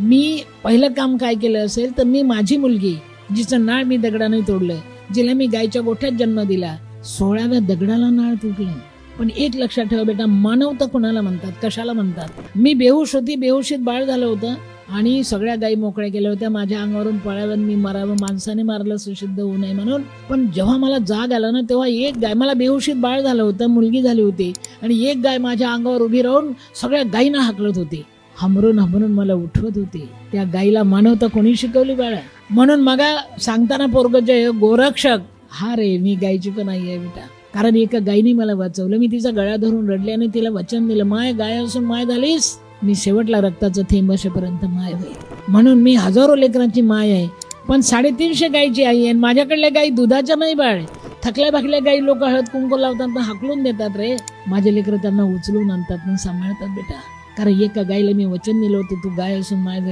मी पहिलं काम काय केलं असेल तर मी माझी मुलगी जिचं नाळ मी दगडाने तोडलं जिला मी गायच्या गोठ्यात जन्म दिला. सोळाव्या दगडाला नाळ तुटलं. पण एक लक्षात ठेवा बेटा मानवता कोणाला म्हणतात कशाला म्हणतात? मी बेहोश होती बेहोशीत बाळ झालं होतं आणि सगळ्या गायी मोकळ्या केल्या होत्या. माझ्या अंगावरून पळाव्यात मी मरावं माणसाने मारलं सुसिद्ध होऊ नये म्हणून. पण जेव्हा मला जाग आला ना तेव्हा एक गाय मला बेहोशीत बाळ झालं होतं मुलगी झाली होती. आणि एक गाय माझ्या अंगावर उभी राहून सगळ्या गायींना हाकलत होती. हमरून हमरून मला उठवत होती. त्या गाईला मानवता कोणी शिकवली बाळा? म्हणून मगा सांगताना पोरग गोरक्षक. हा रे मी गायची पण आई आहे बेटा. कारण एका गायीने मला वाचवलं. मी तिचा गळा धरून रडले आणि तिला वचन दिलं माय गाय असून माय झालीस. मी शेवटला रक्ताचं थेंब असेपर्यंत माय होईल. म्हणून मी हजारो लेकरांची माय आहे. पण साडेतीनशे गायची आई आहे आणि माझ्याकडल्या गायी दुधाच्या नाही बाळ. थकल्या भाकल्या गायी लोक हळद कुंकू लावतात तर हाकलून देतात रे. माझे लेकरं त्यांना उचलून आणतात सांभाळतात बेटा. कारण एका गायला मी वचन दिलं होतं तू गाय असून माय झाली